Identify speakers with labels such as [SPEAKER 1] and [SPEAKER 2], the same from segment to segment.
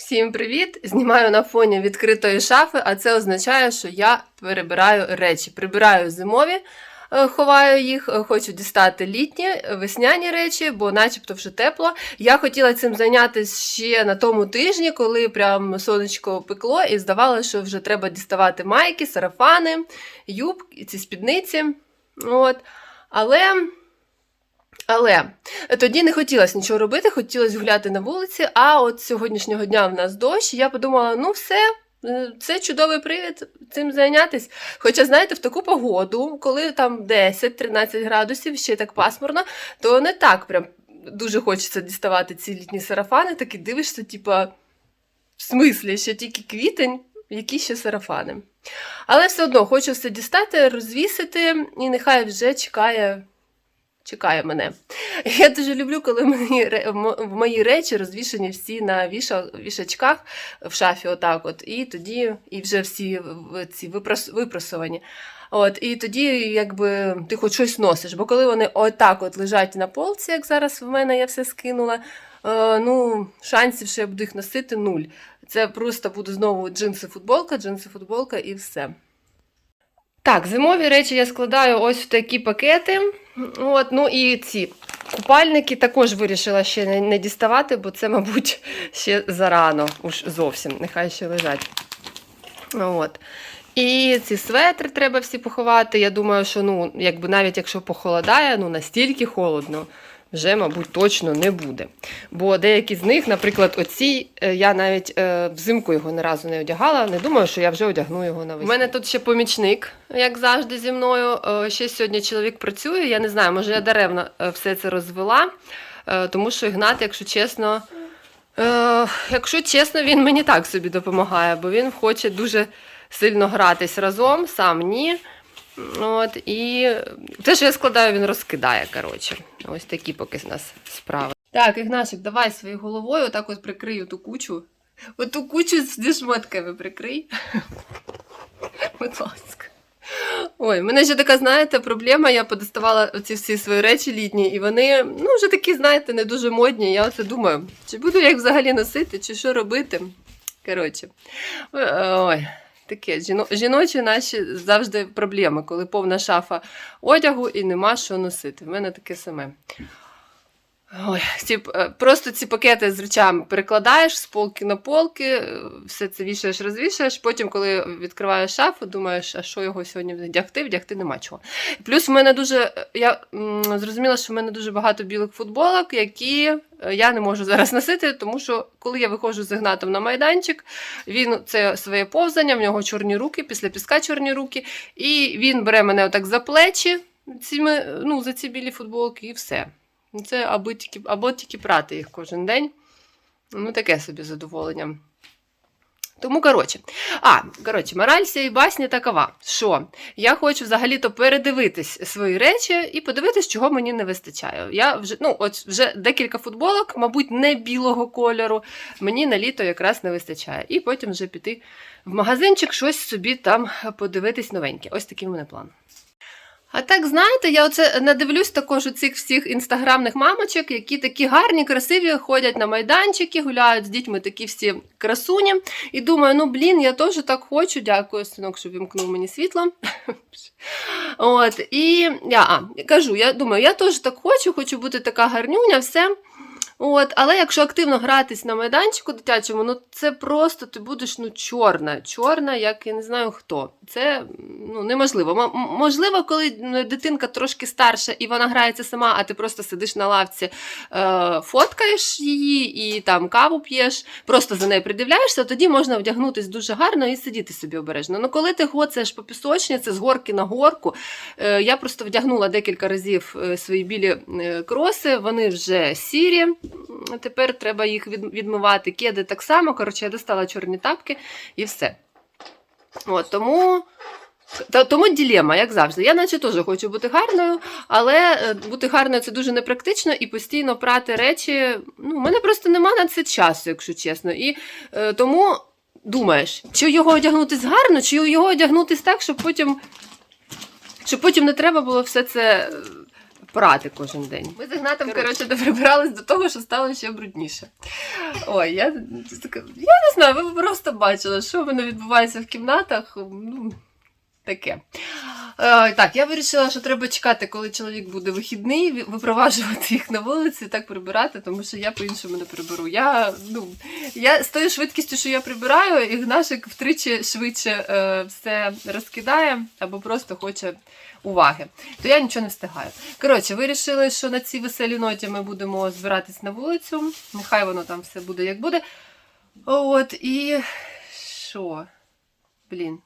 [SPEAKER 1] Всім привіт! Знімаю на фоні відкритої шафи, а це означає, що я перебираю речі. Прибираю зимові, е, ховаю їх, е, хочу дістати літні, весняні речі, бо начебто вже тепло. Я хотіла цим зайнятися ще на тому тижні, коли прям сонечко пекло, і здавалося, що вже треба діставати майки, сарафани, юбки, ці спідниці. От. Але. Але тоді не хотілося нічого робити, хотілося гуляти на вулиці. А от сьогоднішнього дня в нас дощ. і Я подумала, ну все, е, це чудовий привід цим зайнятися. Хоча, знаєте, в таку погоду, коли там 10-13 градусів, ще так пасмурно, то не так прям дуже хочеться діставати ці літні сарафани, так і дивишся, типа, в смислі, ще тільки квітень, які ще сарафани. Але все одно хочу все дістати, розвісити, і нехай вже чекає. Чекає мене. Я дуже люблю, коли мені, в мої речі розвішені всі на вішачках в шафі, отак от, і тоді і вже всі ці випросовані. От, і тоді, якби ти хоч щось носиш. Бо коли вони отак от лежать на полці, як зараз в мене я все скинула, е, ну, шансів, що я буду їх носити, нуль. Це просто буде знову джинси, футболка, джинси, футболка і все. Так, зимові речі я складаю ось в такі пакети. От, ну і ці купальники також вирішила ще не, не діставати, бо це, мабуть, ще зарано, уж зовсім, нехай ще лежать. От. І ці светри треба всі поховати. Я думаю, що ну, якби навіть якщо похолодає, ну настільки холодно. Вже, мабуть, точно не буде. Бо деякі з них, наприклад, оці, е, я навіть е, взимку його ні разу не одягала. Не думаю, що я вже одягну його на весну. У мене тут ще помічник, як завжди, зі мною. Е, ще сьогодні чоловік працює. Я не знаю, може я даремно все це розвела, тому що Ігнат, якщо чесно, е, якщо чесно, він мені так собі допомагає, бо він хоче дуже сильно гратись разом, сам ні. От, і те, що я складаю, він розкидає. коротше. Ось такі поки з нас справи. Так, Ігнашик, давай своєю головою отак от прикрию ту кучу. Оту кучу зі шмотками прикрий. Будь ласка. Ой, в мене ще така, знаєте, проблема. Я подоставала оці всі свої речі літні, і вони, ну, вже такі, знаєте, не дуже модні. Я оце думаю, чи буду я їх взагалі носити, чи що робити. Коротше. Ой. Таке жіно- жіночі наші завжди проблеми, коли повна шафа одягу і нема що носити. В мене таке саме. Ой, ці, е, просто ці пакети з речами перекладаєш з полки на полки, е, все це вішаєш, розвішаєш. Потім, коли відкриваєш шафу, думаєш, а що його сьогодні вдягти, вдягти нема чого. Плюс в мене дуже. Я м, зрозуміла, що в мене дуже багато білих футболок, які е, я не можу зараз носити, тому що коли я виходжу з Ігнатом на майданчик, він це своє повзання, в нього чорні руки, після піска чорні руки, і він бере мене отак за плечі цими, ну, за ці білі футболки, і все. Ну, Це або тільки, або тільки прати їх кожен день. Ну, таке собі задоволення. Тому, коротше, а, коротше, мораль цієї басні такова, що я хочу взагалі-то передивитись свої речі і подивитись, чого мені не вистачає. Я вже, ну, от вже декілька футболок, мабуть, не білого кольору, мені на літо якраз не вистачає. І потім вже піти в магазинчик, щось собі там подивитись новеньке. Ось такий в мене план. А так, знаєте, я оце надивлюсь також у цих всіх інстаграмних мамочок, які такі гарні, красиві, ходять на майданчики, гуляють з дітьми такі всі красуні. І думаю, ну блін, я теж так хочу. Дякую, синок, що вімкнув мені світло. От, і я кажу, я думаю, я теж так хочу, хочу бути така гарнюня, все. От, але якщо активно гратись на майданчику дитячому, ну це просто ти будеш ну, чорна, чорна, як я не знаю хто. Це ну, неможливо. М- можливо, коли дитинка трошки старша і вона грається сама, а ти просто сидиш на лавці, е, фоткаєш її і там каву п'єш, просто за нею придивляєшся, тоді можна вдягнутись дуже гарно і сидіти собі обережно. Ну коли ти гоцаєш по пісочниці з горки на горку, е, я просто вдягнула декілька разів е, свої білі е, кроси, вони вже сірі. Тепер треба їх відмивати. Кеди так само. Коротше, я достала чорні тапки і все. От, тому. Тому ділема, як завжди. Я наче теж хочу бути гарною, але е, бути гарною це дуже непрактично і постійно прати речі. Ну, у мене просто нема на це часу, якщо чесно. І е, тому думаєш, чи його одягнутись гарно, чи його одягнутись так, щоб потім, щоб потім не треба було все це е, прати кожен день. Ми з Ігнатом, коротше, прибирались до того, що стало ще брудніше. Ой, я, я не знаю, ви просто бачили, що в мене відбувається в кімнатах. Ну, таке. Е, так, я вирішила, що треба чекати, коли чоловік буде вихідний, випроваджувати їх на вулиці, так прибирати, тому що я по-іншому не приберу. Я, ну, я з тою швидкістю, що я прибираю, Ігнашик втричі швидше е, все розкидає або просто хоче уваги. То я нічого не встигаю. Коротше, вирішили, що на цій веселій ноті ми будемо збиратись на вулицю. Нехай воно там все буде як буде. От, і що? Блін.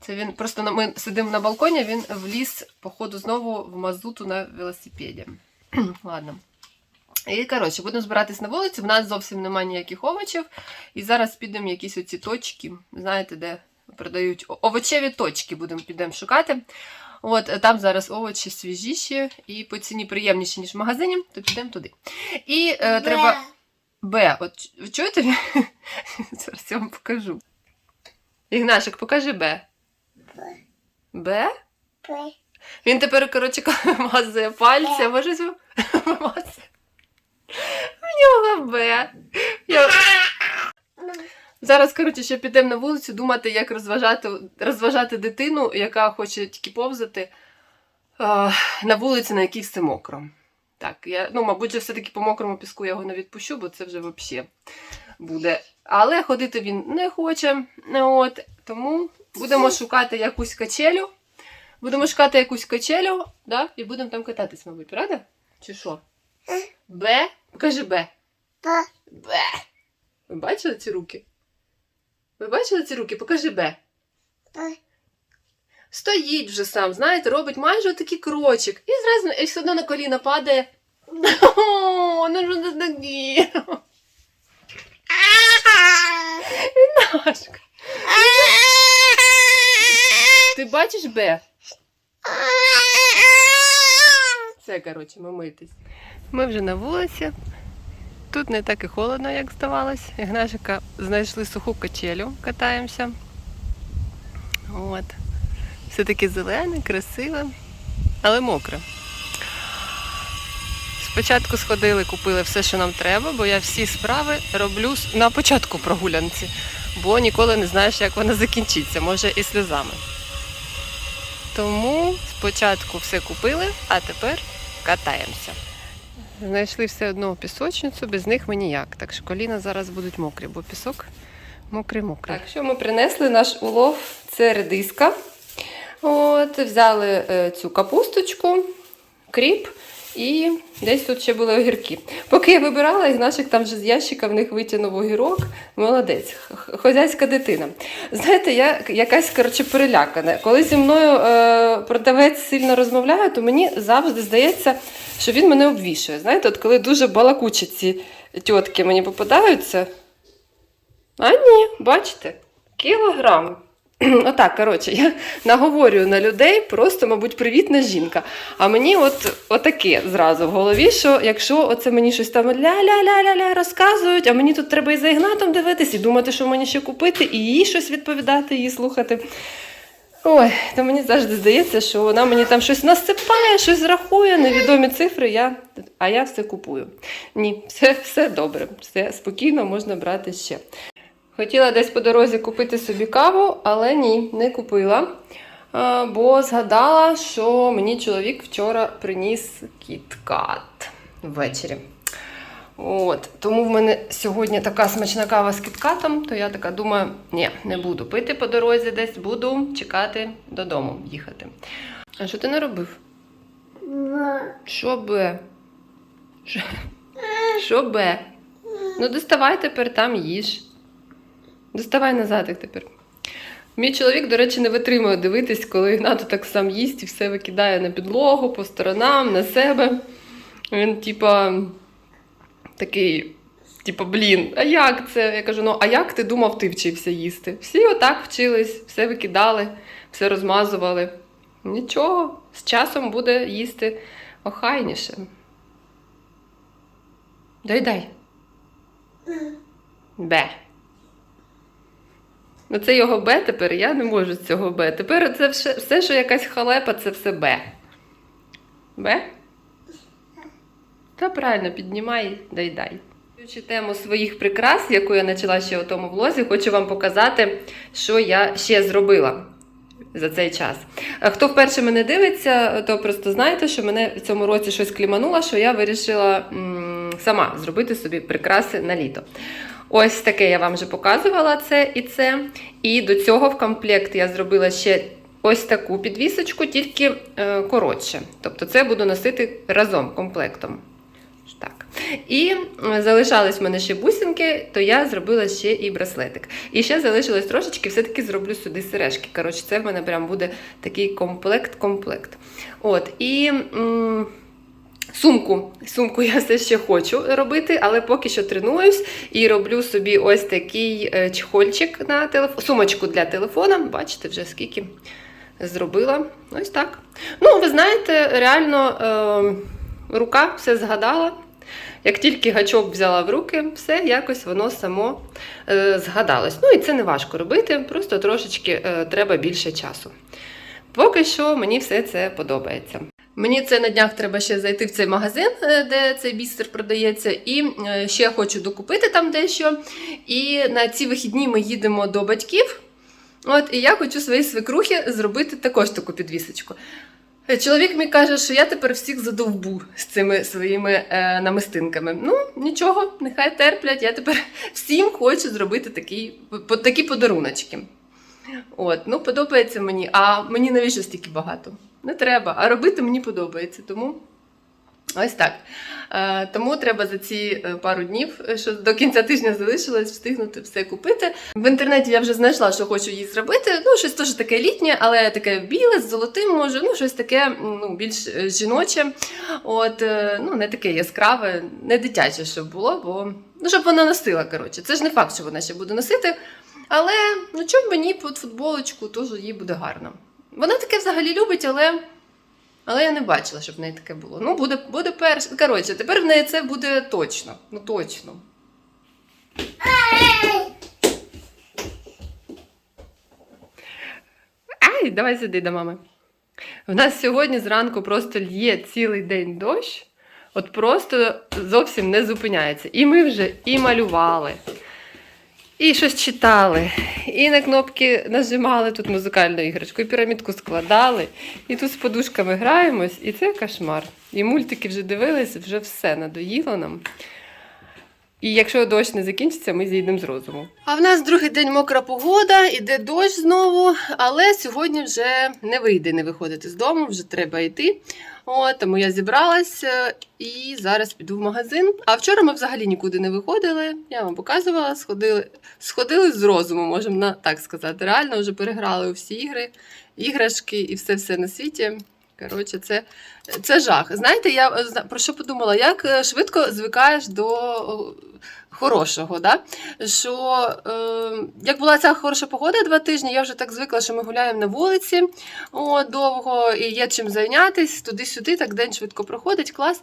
[SPEAKER 1] Це він просто ми сидимо на балконі, він вліз, походу, знову в мазуту на велосипеді. Ладно. І коротше, будемо збиратись на вулиці. В нас зовсім немає ніяких овочів. І зараз підемо якісь оці точки, знаєте, де продають овочеві точки, будемо підемо шукати. От там зараз овочі свіжіші і по ціні приємніші, ніж в магазині, то підемо туди. І е, треба. Б. От ви чуєте? Зараз я вам покажу. Ігнашик, покажи Б. Б? Він тепер, коротше, коли вимазує пальці, а може вимазує. В нього Б. Я... Зараз, коротше, ще підемо на вулицю думати, як розважати, розважати дитину, яка хоче тільки повзати а, на вулиці, на якій все мокро. Так, я, ну, мабуть, все-таки по мокрому піску я його не відпущу, бо це вже взагалі буде. Але ходити він не хоче. От, тому будемо шукати якусь качелю. Будемо шукати якусь качелю, да? і будемо там кататись, мабуть, правда? Чи що? Б? Покажи Б. Б. Ви бачили ці руки? Ви бачили ці руки? Покажи Б. Стоїть вже сам, знаєте, робить майже такий крочик. І зразу і все одно на коліна падає. О, ну це таке? Нашка. Ти бачиш Б? Все, коротше, ми митись. Ми вже на вулиці. Тут не так і холодно, як здавалось. Ігнашика знайшли суху качелю, катаємося. От. Все таке зелене, красиве, але мокре. Спочатку сходили, купили все, що нам треба, бо я всі справи роблю на початку прогулянці, бо ніколи не знаєш, як вона закінчиться, може і сльозами. Тому спочатку все купили, а тепер катаємося. Знайшли все одно пісочницю, без них ми ніяк. Так що коліна зараз будуть мокрі, бо пісок мокрий-мокрий. Так, що ми принесли наш улов? Це редиска. От, взяли е, цю капусточку, кріп і десь тут ще були огірки. Поки я вибирала, Ігнашик там вже з ящика в них витягнув огірок. Молодець, хозяйська дитина. Знаєте, я якась коротше перелякана. Коли зі мною е, продавець сильно розмовляє, то мені завжди здається, що він мене обвішує. Знаєте, от коли дуже балакучі ці тітки мені попадаються. А ні, бачите, кілограм. Отак, коротше, я наговорюю на людей, просто, мабуть, привітна жінка. А мені от отаке зразу в голові, що якщо оце мені щось там ля-ля-ля-ля-ля розказують, а мені тут треба і за Ігнатом дивитись, і думати, що мені ще купити, і їй щось відповідати, її слухати. Ой, то мені завжди здається, що вона мені там щось насипає, щось рахує, невідомі цифри, я, а я все купую. Ні, все, все добре, все спокійно можна брати ще. Хотіла десь по дорозі купити собі каву, але ні, не купила. Бо згадала, що мені чоловік вчора приніс кіткат ввечері. От, тому в мене сьогодні така смачна кава з кіткатом, то я така думаю, ні, не буду пити по дорозі десь, буду чекати додому їхати. А що ти не робив? Що бе? Що- бе? Ну, доставай тепер там їж. Доставай назад їх тепер. Мій чоловік, до речі, не витримує дивитись, коли Ігнату так сам їсть і все викидає на підлогу, по сторонам, на себе. Він, типа, такий, типа, блін, а як це? Я кажу, ну а як ти думав, ти вчився їсти? Всі отак вчились, все викидали, все розмазували. Нічого, з часом буде їсти охайніше. Дай дай. Бе. Ну це його Б тепер, я не можу з цього Б. Тепер це все, все, що якась халепа, це все Б. Б? Та правильно, піднімай, дай дай. Включи тему своїх прикрас, яку я почала ще у тому влозі, хочу вам показати, що я ще зробила за цей час. Хто вперше мене дивиться, то просто знаєте, що мене в цьому році щось клімануло, що я вирішила м, сама зробити собі прикраси на літо. Ось таке я вам вже показувала це і це. І до цього в комплект я зробила ще ось таку підвісочку, тільки е, коротше. Тобто це буду носити разом комплектом. Так. І е, залишались в мене ще бусинки, то я зробила ще і браслетик. І ще залишилось трошечки, все-таки зроблю сюди сережки. Коротше, це в мене прям буде такий комплект-комплект. От, і. М- Сумку. Сумку я все ще хочу робити, але поки що тренуюсь і роблю собі ось такий е, чехольчик на телефон, сумочку для телефона. Бачите, вже скільки зробила. Ось так. Ну, ви знаєте, реально е, рука все згадала. Як тільки гачок взяла в руки, все якось воно само е, згадалось. Ну і це не важко робити, просто трошечки е, треба більше часу. Поки що мені все це подобається. Мені це на днях треба ще зайти в цей магазин, е, де цей бістер продається, і е, ще хочу докупити там дещо. І на ці вихідні ми їдемо до батьків. От, і я хочу своїй свекрухі зробити також таку підвісочку. Е, Чоловік мені каже, що я тепер всіх задовбу з цими своїми е, намистинками. Ну, нічого, нехай терплять. Я тепер всім хочу зробити такі, по, такі подаруночки. От, ну, подобається мені. А мені навіщо стільки багато? Не треба. А робити мені подобається. Тому ось так. Е, тому треба за ці е, пару днів, е, що до кінця тижня залишилось, встигнути все купити. В інтернеті я вже знайшла, що хочу їй зробити. Ну, щось теж таке літнє, але таке біле з золотим може, ну, щось таке ну, більш жіноче. От, ну, не таке яскраве, не дитяче, щоб було, бо ну, щоб вона носила. коротше. Це ж не факт, що вона ще буде носити. Але ну чому мені під футболочку теж їй буде гарно. Вона таке взагалі любить, але. Але я не бачила, щоб в неї таке було. Ну, буде, буде перше. Коротше, тепер в неї це буде точно. Ну точно. Ай, давай сюди до мами. В нас сьогодні зранку просто лє цілий день дощ. От просто зовсім не зупиняється. І ми вже і малювали, і щось читали, і на кнопки нажимали тут музикальну іграшку, і пірамідку складали, і тут з подушками граємось, і це кошмар. І мультики вже дивились, вже все надоїло нам. І якщо дощ не закінчиться, ми зійдемо з розуму. А в нас другий день мокра погода, іде дощ знову, але сьогодні вже не вийде не виходити з дому, вже треба йти. От, тому я зібралася і зараз піду в магазин. А вчора ми взагалі нікуди не виходили. Я вам показувала, сходили, сходили з розуму, можемо так сказати. Реально вже переграли у всі ігри, іграшки і все все на світі. Коротше, це, це жах. Знаєте, я е, про що подумала? Як е, швидко звикаєш до хорошого. Да? Що е, як була ця хороша погода два тижні, я вже так звикла, що ми гуляємо на вулиці о, довго і є чим зайнятися, туди-сюди, так день швидко проходить, клас.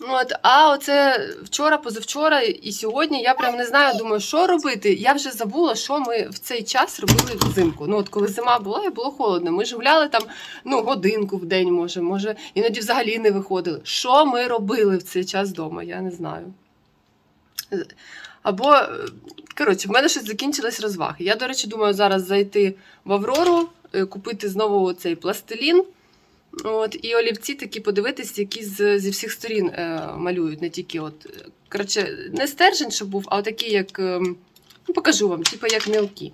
[SPEAKER 1] От, а оце вчора, позавчора і сьогодні я прям не знаю, думаю, що робити. Я вже забула, що ми в цей час робили взимку. Ну, от коли зима була і було холодно. Ми ж гуляли там ну, годинку в день, може, може, іноді взагалі не виходили. Що ми робили в цей час вдома? Я не знаю. Або, коротше, в мене щось закінчились розваги. Я, до речі, думаю, зараз зайти в Аврору, е, купити знову цей пластилін. От, і олівці такі подивитись, які з, зі всіх сторін е, малюють, не тільки от. е, Коротше, не стержень, щоб був, а такі, як. е, ну, покажу вам, типу як мілкі.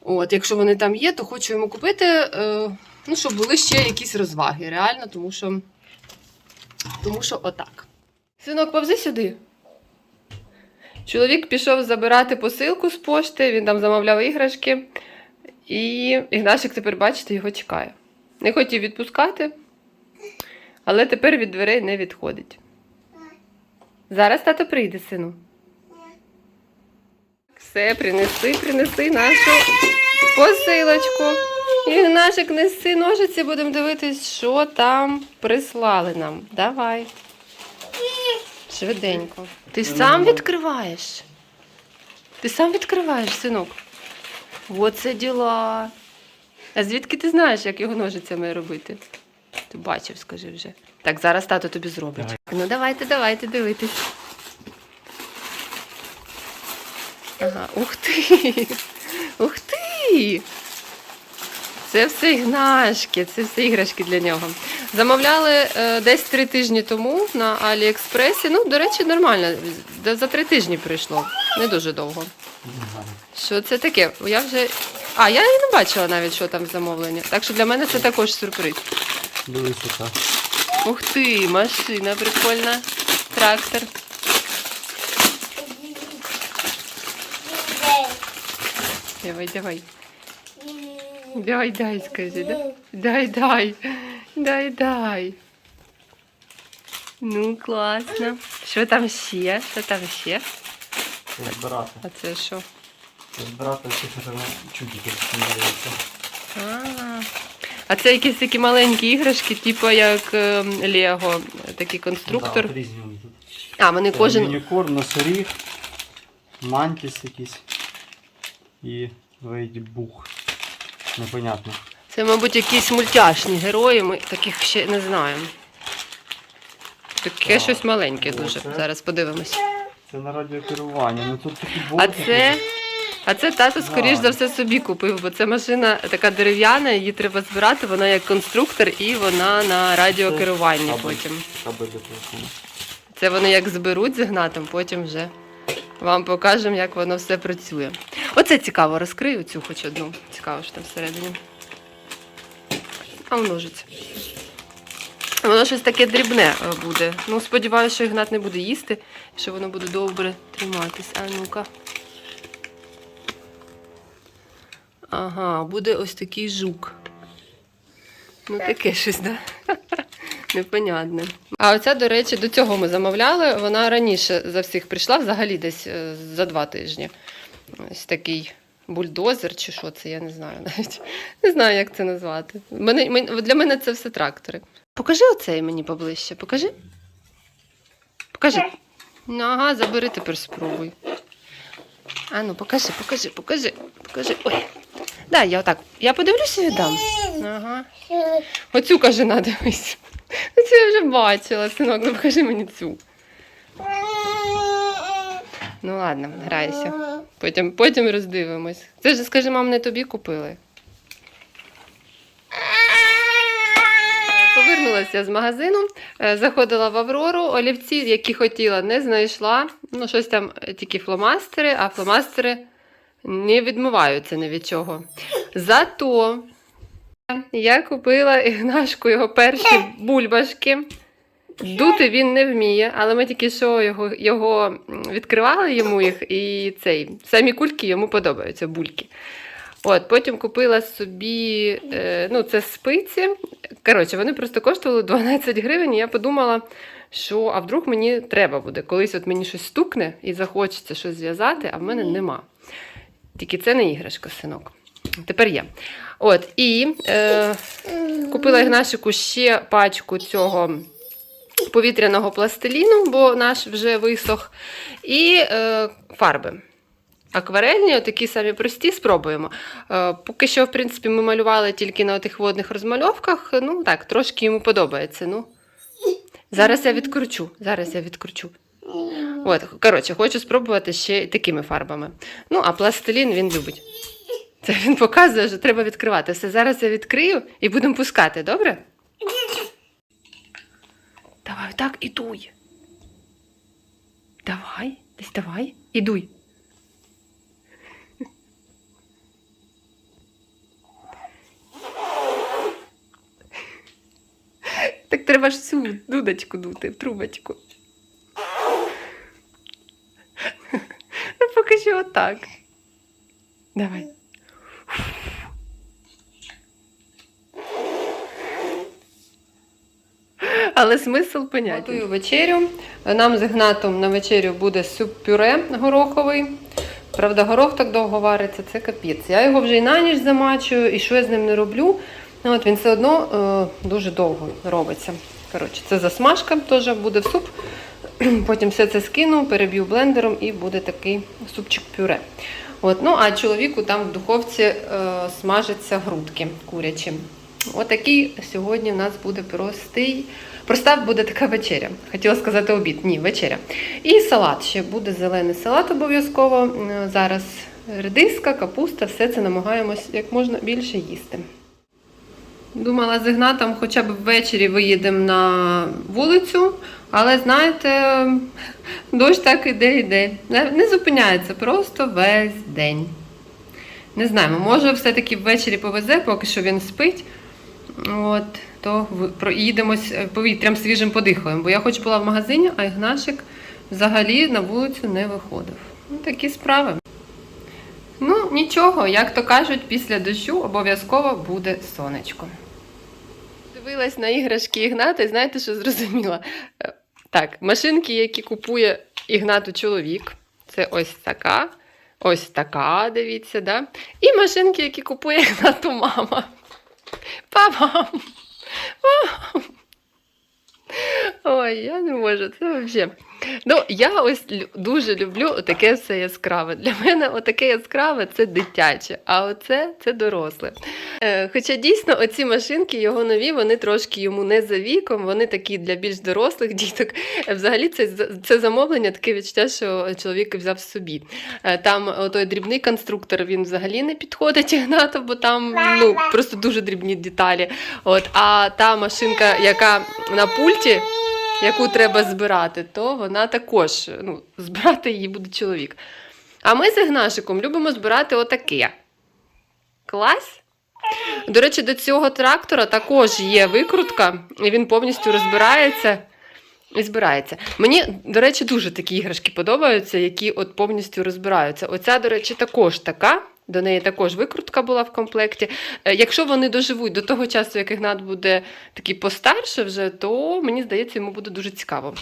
[SPEAKER 1] От, якщо вони там є, то хочу йому купити, е, ну, щоб були ще якісь розваги, реально, тому що. Тому що отак. Синок, повзи сюди. Чоловік пішов забирати посилку з пошти, він там замовляв іграшки. І Ігнашик тепер, бачите, його чекає. Не хотів відпускати, але тепер від дверей не відходить. Зараз тато прийде, сину. Все, принеси, принеси нашу посилочку. Ігнашик, неси ножиці, будемо дивитись, що там прислали нам. Давай. Швиденько. Ти сам відкриваєш? Ти сам відкриваєш, синок? Оце діла. А звідки ти знаєш, як його ножицями робити? Ти бачив, скажи вже. Так, зараз тато тобі зробить. Ну давайте, давайте дивитись. Ага, ух ти! Ух ти! Це все ігнашки, це все іграшки для нього. Замовляли е, десь три тижні тому на Аліекспресі. Ну, до речі, нормально. За три тижні прийшло. Не дуже довго. Що це таке? Я вже. А, я і не бачила навіть, що там в замовленні. Так що для мене це також сюрприз.
[SPEAKER 2] Дивися так.
[SPEAKER 1] Ух ти, машина прикольна. Трактор. Давай, давай. Дай, дай, скажи, да? Дай, дай. Дай, дай. Ну, класно. Що там ще? Що там ще? А це що?
[SPEAKER 2] Збирати чудики здається.
[SPEAKER 1] А, це якісь такі маленькі іграшки, типу як ем, Лего, такий конструктор.
[SPEAKER 2] От різні вони тут.
[SPEAKER 1] А, вони кожен.
[SPEAKER 2] Мінікор, носоріг, мантіс якийсь і вейдбух. Непонятно.
[SPEAKER 1] Це, мабуть, якісь мультяшні герої, ми таких ще не знаємо. Таке
[SPEAKER 2] Так,
[SPEAKER 1] щось маленьке дуже. Зараз подивимось.
[SPEAKER 2] Це на радіокерування. Ну тут такі
[SPEAKER 1] А це. А це тато, скоріш за все, собі купив, бо це машина така дерев'яна, її треба збирати, вона як конструктор і вона на радіокеруванні потім. Це вони як зберуть з Ігнатом, потім вже вам покажемо, як воно все працює. Оце цікаво, розкрию цю хоч одну. Цікаво, що там всередині. А множиться. Воно щось таке дрібне е, буде. Ну, сподіваюся, що Ігнат не буде їсти, що воно буде добре триматись. А ну-ка. Ага, буде ось такий жук. Ну, таке щось, да? Непонятне. А оця, до речі, до цього ми замовляли. Вона раніше за всіх прийшла, взагалі десь е, за два тижні. Ось такий бульдозер чи що це, я не знаю навіть. Не знаю, як це назвати. Мене, для мене це все трактори. Покажи оцей мені поближче. Покажи. Покажи. Ну, ага, забери тепер спробуй. А ну, покажи, покажи, покажи, покажи. Ой. Да, я отак. Я подивлюся і віддам. Ага. Оцю каже, на дивись. Ну, я вже бачила, синок, ну покажи мені цю. Ну ладно, грайся. Потім, потім роздивимось. Це ж, скажи, мам, не тобі купили. Повернулася з магазину, е, заходила в Аврору, олівці, які хотіла, не знайшла. Ну, щось там е, тільки фломастери, а фломастери не відмиваються ні від чого. Зато я купила Ігнашку його перші бульбашки. Дути він не вміє, але ми тільки що його, його відкривали йому їх, і цей самі кульки йому подобаються, бульки. От, потім купила собі, е, ну, це спиці. Коротше, вони просто коштували 12 гривень. І я подумала, що а вдруг мені треба буде. Колись от мені щось стукне і захочеться щось зв'язати, а в мене нема. Тільки це не іграшка, синок. Тепер є. От, і е, купила Ігнашику ще пачку цього повітряного пластиліну, бо наш вже висох, і е, фарби. Акварельні, такі самі прості, спробуємо. Е, поки що, в принципі, ми малювали тільки на тих водних розмальовках. Ну так, трошки йому подобається. Ну. Зараз я відкручу. Зараз я відкручу. От, коротше, хочу спробувати ще такими фарбами. Ну, а пластилін він любить. Це він показує, що треба відкривати. Все, зараз я відкрию і будемо пускати, добре? Давай, так, і дуй. Давай, десь давай, і дуй. Так треба ж цю дудочку дути, в трубочку. Ну, поки що отак. Давай. Але смисл понятен. Готую вечерю. Нам з Гнатом на вечерю буде суп-пюре гороховий. Правда, горох так довго вариться, це капець. Я його вже і на ніч замачую, і що я з ним не роблю. Ну, От він все одно е, дуже довго робиться. Коротше, це засмажка теж буде в суп. Потім все це скину, переб'ю блендером і буде такий супчик-пюре. От, ну, а чоловіку там в духовці е, смажаться грудки курячі. Отакий сьогодні в нас буде простий. Проста буде така вечеря. Хотіла сказати обід. Ні, вечеря. І салат. Ще буде зелений салат обов'язково. Зараз редиска, капуста, все це намагаємось як можна більше їсти. Думала з Ігнатом хоча б ввечері виїдемо на вулицю, але знаєте, дощ так іде, іде. Не зупиняється просто весь день. Не знаємо, може все-таки ввечері повезе, поки що він спить. От, то проїдемось е, повітрям свіжим подихаємо. Бо я хоч була в магазині, а Ігнашик взагалі на вулицю не виходив. Ну, такі справи. Ну, нічого, як то кажуть, після дощу обов'язково буде сонечко. Дивилась на іграшки Ігната і знаєте, що зрозуміла? Так, машинки, які купує Ігнату чоловік, це ось така, ось така, дивіться, да? І машинки, які купує Ігнату мама. Папа! Ой, я не можу, це взагалі. Ну, я ось дуже люблю таке все яскраве. Для мене отаке яскраве це дитяче, а оце це доросле. Е, хоча дійсно оці машинки, його нові, вони трошки йому не за віком, вони такі для більш дорослих діток. Е, Взагалі, це, це замовлення таке відчуття, що чоловік взяв собі. Е, Там той дрібний конструктор він взагалі не підходить Ігнату, бо там ну, просто дуже дрібні деталі. От, а та машинка, яка на пульті, яку треба збирати, то вона також ну, збирати її буде чоловік. А ми з Ігнашиком любимо збирати отаке. Клас? До речі, до цього трактора також є викрутка, і він повністю розбирається і збирається. Мені, до речі, дуже такі іграшки подобаються, які от повністю розбираються. Оця, до речі, також така. До неї також викрутка була в комплекті. Е, Якщо вони доживуть до того часу, як Ігнат буде такий постарше вже, то мені здається, йому буде дуже цікаво.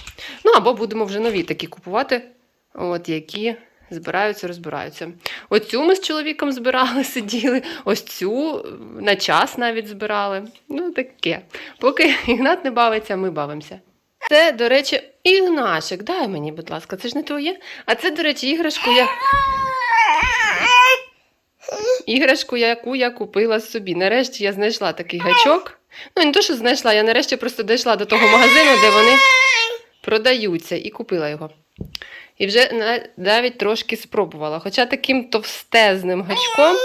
[SPEAKER 1] Ну або будемо вже нові такі купувати, от які збираються, розбираються. Оцю ми з чоловіком збирали, сиділи, ось цю е, на час навіть збирали. Ну, таке. Поки Ігнат не бавиться, ми бавимося. Це, до речі, Ігнашик, дай мені, будь ласка, це ж не твоє. А це, до речі, іграшку я. Іграшку, яку я купила собі. Нарешті я знайшла такий гачок. Ну, не то, що знайшла, я нарешті просто дійшла до того магазину, де вони продаються, і купила його. І вже навіть трошки спробувала. Хоча таким товстезним гачком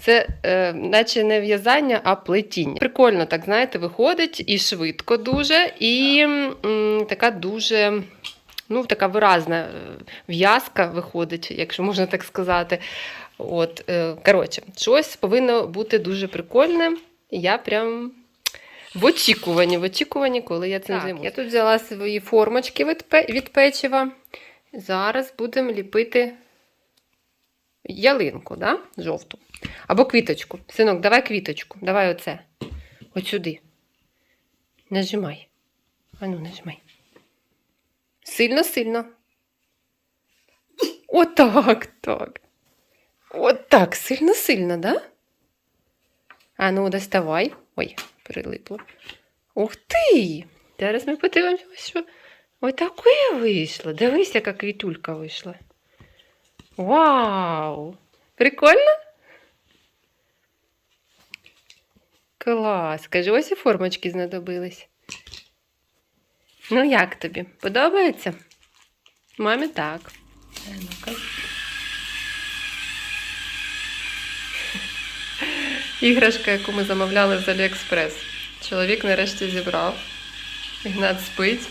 [SPEAKER 1] це е, наче не в'язання, а плетіння. Прикольно, так знаєте, виходить і швидко дуже, і м, така дуже. Ну, така виразна е, в'язка виходить, якщо можна так сказати. От, е, коротше, щось повинно бути дуже прикольне. Я прям в очікуванні, в очікуванні, коли я цим займуся. Я тут взяла свої формочки від, печива. Зараз будемо ліпити ялинку, да? жовту. Або квіточку. Синок, давай квіточку. Давай оце. От сюди. Нажимай. Ану, нажимай. Сильно, сильно. Отак, так. Отак, сильно, сильно, да? А ну, доставай. Ой, прилипло. Ух ти! Зараз ми подивимося, що ось таке вийшло. Дивись, яка квітулька вийшла. Вау! Прикольно? Клас. Скажи, ось і формочки знадобились. Ну, як тобі? Подобається? Мамі так. Ну-ка. Іграшка, яку ми замовляли з Аліекспрес. Чоловік нарешті зібрав. Ігнат спить,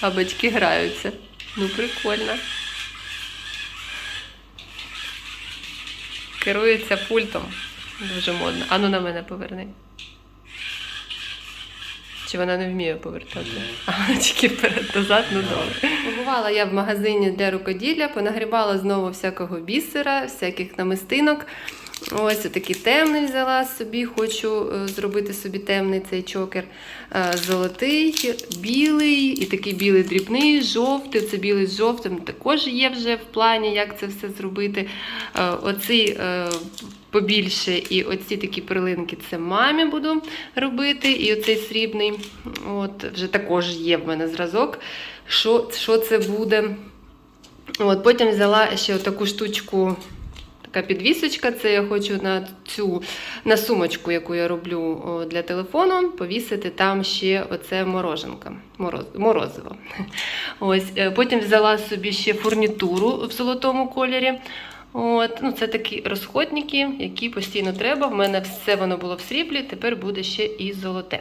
[SPEAKER 1] а батьки граються. Ну, прикольно. Керується пультом. Дуже модно. Ану на мене поверни. Чи вона не вміє повертати? А вона тільки вперед назад, ну добре. Побувала я в магазині для рукоділля, понагрібала знову всякого бісера, всяких намистинок. Ось такий темний взяла собі, хочу е, зробити собі темний цей чокер. Е, Золотий, білий і такий білий дрібний, жовтий. Це білий з жовтим також є вже в плані, як це все зробити. Е, Оцей побільше і оці такі перлинки це мамі буду робити. І оцей срібний, от вже також є в мене зразок. Що, що це буде? От, потім взяла ще таку штучку така підвісочка. Це я хочу на цю на сумочку, яку я роблю для телефону, повісити там ще оце мороженка, мороз, морозиво. Ось, е, потім взяла собі ще фурнітуру в золотому кольорі. От, ну, це такі розходники, які постійно треба. В мене все воно було в сріблі, тепер буде ще і золоте,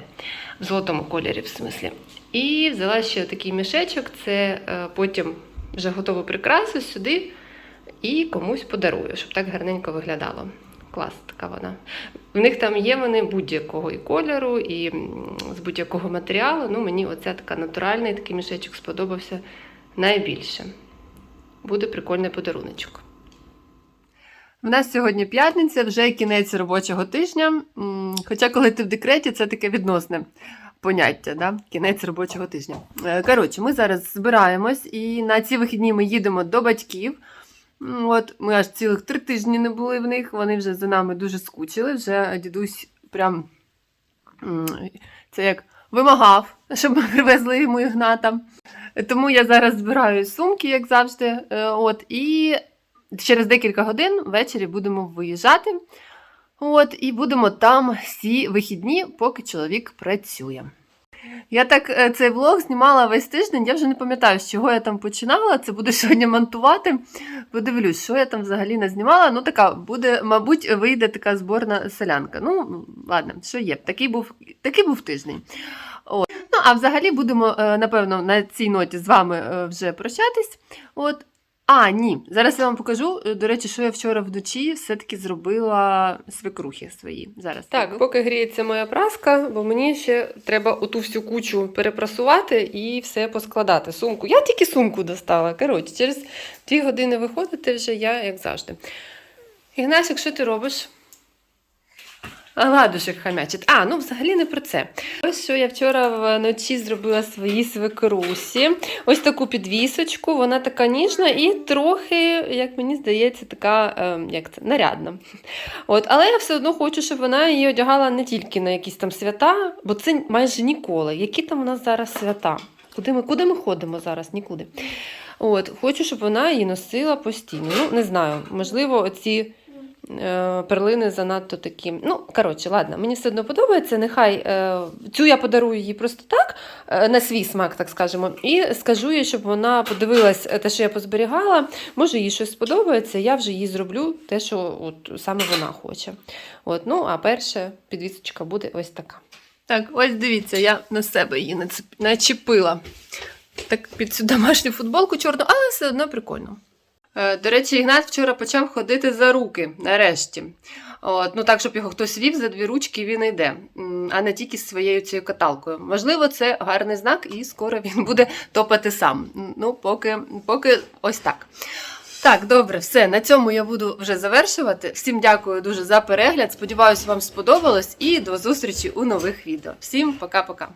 [SPEAKER 1] в золотому кольорі, в смислі. І взяла ще такий мішечок, це е, потім вже готову прикрасу сюди і комусь подарую, щоб так гарненько виглядало. Клас, така вона. В них там є вони будь-якого і кольору, і з будь-якого матеріалу. Ну, мені оця така натуральний такий мішечок сподобався найбільше. Буде прикольний подаруночок. В нас сьогодні п'ятниця, вже кінець робочого тижня. Хоча, коли ти в декреті, це таке відносне поняття, да? кінець робочого тижня. Е, Коротше, ми зараз збираємось і на ці вихідні ми їдемо до батьків. От ми аж цілих три тижні не були в них. Вони вже за нами дуже скучили. Вже дідусь прям це як вимагав, щоб ми привезли йому ігната. Тому я зараз збираю сумки, як завжди. Е, От, і через декілька годин ввечері будемо виїжджати. От, і будемо там всі вихідні, поки чоловік працює. Я так е, цей влог знімала весь тиждень, я вже не пам'ятаю, з чого я там починала. Це буду сьогодні монтувати. Подивлюсь, що я там взагалі не знімала. Ну, така буде, мабуть, вийде така зборна селянка. Ну, ладно, що є. Такий був, такий був тиждень. От. Ну, а взагалі будемо, е, напевно, на цій ноті з вами е, вже прощатись. От. А, ні. Зараз я вам покажу. е, До речі, що я вчора вночі все-таки зробила свекрухи свої. Зараз так, поки гріється моя праска, бо мені ще треба оту всю кучу перепрасувати і все поскладати. Сумку. Я тільки сумку достала. Коротше, через дві години виходити вже я, як завжди. Ігнасік, що ти робиш? Ладушек хамячить. А, ну взагалі не про це. Ось що я вчора вночі зробила своїй свекрусі. Ось таку підвісочку, вона така ніжна і трохи, як мені здається, така е, як це, нарядна. От, але я все одно хочу, щоб вона її одягала не тільки на якісь там свята, бо це майже ніколи. Які там у нас зараз свята? Куди ми, куди ми ходимо зараз? Нікуди. От, хочу, щоб вона її носила постійно. Ну, не знаю, можливо, оці перлини занадто такі. Ну, коротше, ладно, мені все одно подобається. Нехай е, цю я подарую їй просто так, е, на свій смак, так скажемо, і скажу їй, щоб вона подивилась е, те, що я позберігала. Може, їй щось сподобається, я вже їй зроблю те, що от, саме вона хоче. От, ну, а перша підвісочка буде ось така. Так, ось дивіться, я на себе її начепила. Так під цю домашню футболку чорну, але все одно прикольно. Е, До речі, Ігнат вчора почав ходити за руки, нарешті. От, ну так, щоб його хтось вів за дві ручки, він йде, а не тільки з своєю цією каталкою. Можливо, це гарний знак, і скоро він буде топати сам. Ну, поки, поки ось так. Так, добре, все. На цьому я буду вже завершувати. Всім дякую дуже за перегляд. Сподіваюся, вам сподобалось і до зустрічі у нових відео. Всім пока-пока.